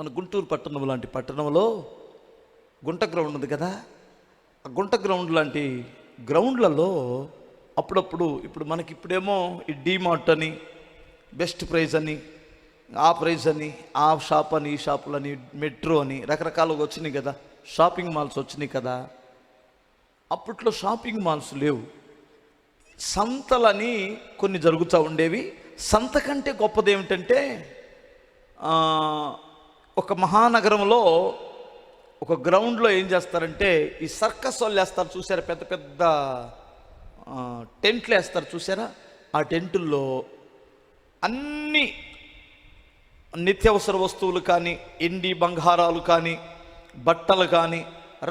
మన గుంటూరు పట్టణం లాంటి పట్టణంలో గుంట గ్రౌండ్ ఉంది కదా? ఆ గుంట గ్రౌండ్ లాంటి గ్రౌండ్లలో అప్పుడప్పుడు ఇప్పుడు మనకి ఇప్పుడేమో ఈ డీమార్ట్ అని బెస్ట్ ప్రైజ్ అని ఆ ప్రైజ్ అని ఆ షాప్ అని ఈ షాపులని మెట్రో అని రకరకాలుగా వచ్చినాయి కదా. షాపింగ్ మాల్స్ వచ్చినాయి కదా. అప్పట్లో షాపింగ్ మాల్స్ లేవు. సంతలని కొన్ని జరుగుతూ ఉండేవి. సంత కంటే గొప్పది ఏమిటంటే ఒక మహానగరంలో ఒక గ్రౌండ్లో ఏం చేస్తారంటే ఈ సర్కస్ వాళ్ళు వేస్తారు చూసారా? పెద్ద పెద్ద టెంట్లు వేస్తారు చూసారా? ఆ టెంటుల్లో అన్ని నిత్యావసర వస్తువులు కానీ ఎండి బంగారాలు కానీ బట్టలు కానీ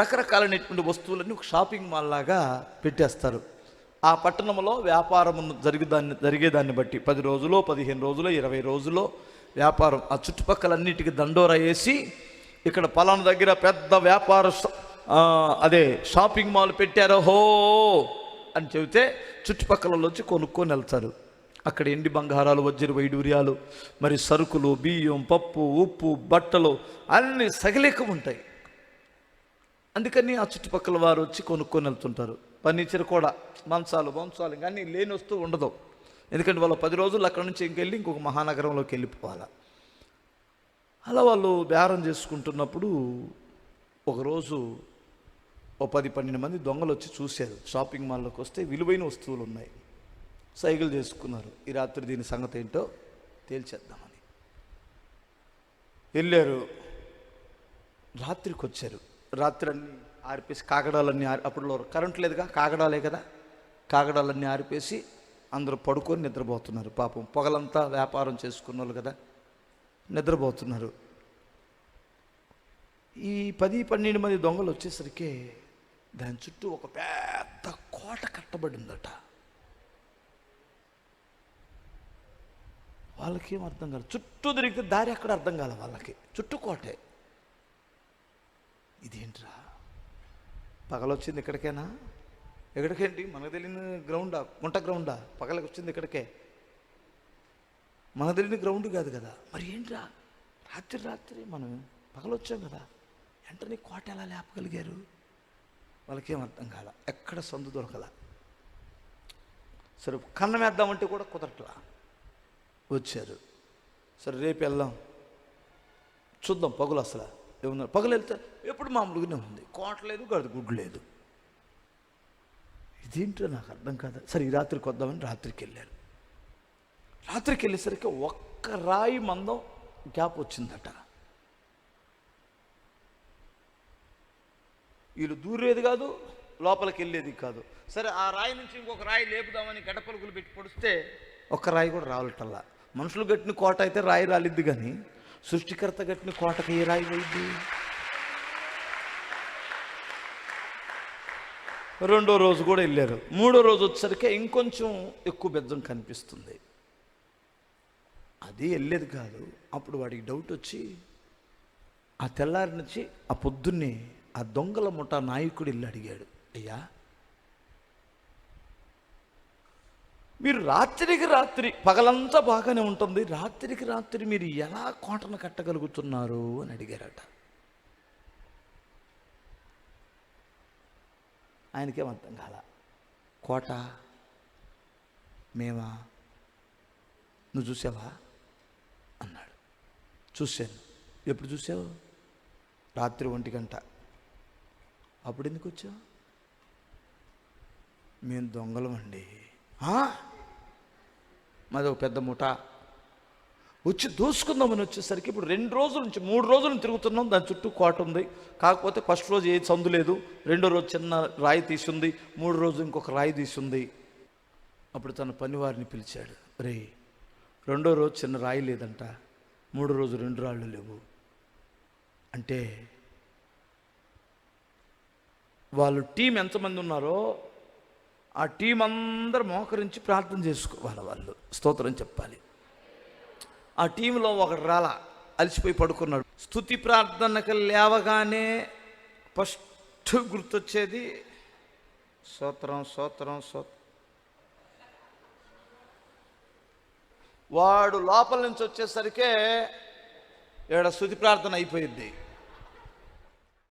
రకరకాలైనటువంటి వస్తువులన్నీ ఒక షాపింగ్ మాల్ లాగా పెట్టేస్తారు. ఆ పట్టణంలో వ్యాపారం జరిగేదాన్ని జరిగేదాన్ని బట్టి పది రోజులో పదిహేను రోజులో ఇరవై రోజులో వ్యాపారం ఆ చుట్టుపక్కలన్నిటికీ దండోరా వేసి ఇక్కడ పలానా దగ్గర పెద్ద వ్యాపార అదే షాపింగ్ మాల్ పెట్టారో. హో అని చెబితే చుట్టుపక్కల వచ్చి కొనుక్కొని వెళ్తారు. అక్కడ ఎండి బంగారాలు వజ్ర వైడూర్యాలు మరి సరుకులు బియ్యం పప్పు ఉప్పు బట్టలు అన్నీ సగలేక ఉంటాయి అందుకని ఆ చుట్టుపక్కల వారు వచ్చి కొనుక్కొని వెళ్తుంటారు. ఫర్నిచర్ కూడా మంచాలు మంచాలు ఇంకా అన్నీ లేని వస్తూ ఉండదు. ఎందుకంటే వాళ్ళు పది రోజులు అక్కడ నుంచి ఇంకెళ్ళి ఇంకొక మహానగరంలోకి వెళ్ళిపోవాలి. అలా వాళ్ళు బేరం చేసుకుంటున్నప్పుడు ఒకరోజు ఓ పది పన్నెండు మంది దొంగలు వచ్చి చూశారు. షాపింగ్ మాల్లోకి వస్తే విలువైన వస్తువులు ఉన్నాయి. సైకిల్ చేసుకున్నారు. ఈ రాత్రి దీని సంగతి ఏంటో తేల్చేద్దామని. వెళ్ళారు. రాత్రికి వచ్చారు. రాత్రి అన్నీ ఆరిపేసి కాగడాలన్నీ ఆరి అప్పుడు కరెంట్ లేదుగా కాగడాలే కదా. కాగడాలన్నీ ఆరిపేసి అందరూ పడుకొని నిద్రపోతున్నారు. పాపం పొగలంతా వ్యాపారం చేసుకున్న వాళ్ళు కదా. నిద్రపోతున్నారు. ఈ పది పన్నెండు మంది దొంగలు వచ్చేసరికి దాని చుట్టూ ఒక పెద్ద కోట కట్టబడిందట. వాళ్ళకి అర్థం కాదు చుట్టూ తిరిగితే దారి అక్కడ అర్థం కాలే వాళ్ళకి. చుట్టూ కోటే. ఇదేంట్రా? పగలొచ్చింది ఇక్కడికేనా? ఎక్కడికేంటి? మనకు తెలియని గ్రౌండా గుంట గ్రౌండా పగలకి వచ్చింది ఇక్కడికే. మనకు తెలియని గ్రౌండ్ కాదు కదా. మరి ఏంట్రా? రాత్రి రాత్రి మనం పగలొచ్చాం కదా. వెంటనే కోట ఎలా లేపగలిగారు? వాళ్ళకేం అర్థం కాల. ఎక్కడ సందు దొరకల. సరే కన్నం వేద్దామంటే కూడా కుదరట్లా. వచ్చారు. సరే రేపు వెళ్దాం. చూద్దాం పగులు అసలు. ఏమన్నారు పగలెళ్తే ఎప్పుడు మామూలుగానే ఉంది. కోట లేదు గడు గుడ్డు లేదు. ఇదేంటో నాకు అర్థం కాదు. సరే ఈ రాత్రికి వద్దామని రాత్రికి వెళ్ళారు రాత్రికి వెళ్ళేసరికి ఒక్క రాయి మందం గ్యాప్ వచ్చిందట. వీళ్ళు దూరేది కాదు లోపలికి వెళ్ళేది కాదు. సరే ఆ రాయి నుంచి ఇంకొక రాయి లేపుదామని గడపలుగులు పెట్టి పొడిస్తే ఒక్క రాయి కూడా రావాలటల్లా మనుషులు కట్టిన కోట అయితే రాయి రాలిద్ది కానీ సృష్టికర్త కట్టిన కోటకి ఏ రాయి పోయింది? రెండో రోజు కూడా వెళ్ళారు. మూడో రోజు వచ్చేసరికి ఇంకొంచెం ఎక్కువ బెజ్జం కనిపిస్తుంది. అది వెళ్ళేది కాదు. అప్పుడు వాడికి డౌట్ వచ్చి ఆ తెల్లారి నుంచి ఆ పొద్దున్నే ఆ దొంగల ముఠా నాయకుడు వెళ్ళి అడిగాడు అయ్యా మీరు రాత్రికి రాత్రి పగలంతా బాగానే ఉంటుంది రాత్రికి రాత్రి మీరు ఎలా కోటను కట్టగలుగుతున్నారు అని అడిగారట. ఆయనకేం అర్థం కాల కోట మేమా నువ్వు చూసావా? అన్నాడు. చూశాను. ఎప్పుడు చూసావు? రాత్రి ఒంటి గంట. అప్పుడు ఎందుకు వచ్చావు? మేము దొంగలం అండి. మాది ఒక పెద్ద ముఠ వచ్చి దోసుకుందామని వచ్చేసరికి ఇప్పుడు రెండు రోజుల నుంచి మూడు రోజులు తిరుగుతున్నాం. దాని చుట్టూ కోట ఉంది. కాకపోతే ఫస్ట్ రోజు ఏ సందు లేదు. రెండో రోజు చిన్న రాయి తీసుంది. మూడు రోజు ఇంకొక రాయి తీసుంది. అప్పుడు తన పనివారిని పిలిచాడు. రే రెండో రోజు చిన్న రాయి లేదంట. మూడో రోజు రెండు రాళ్ళు లేవు. అంటే వాళ్ళు టీం ఎంతమంది ఉన్నారో ఆ టీం అందరు మోకరించి ప్రార్థన చేసుకోవాలి వాళ్ళు. స్తోత్రం చెప్పాలి. ఆ టీంలో ఒకడు రాలా అలసిపోయి పడుకున్నాడు. స్థుతి ప్రార్థనకు లేవగానే ఫస్ట్ గుర్తొచ్చేది స్తోత్రం స్తోత్రం స్తోత్రం. వాడు లోపల నుంచి వచ్చేసరికే ఇక్కడ స్థుతి ప్రార్థన అయిపోయింది.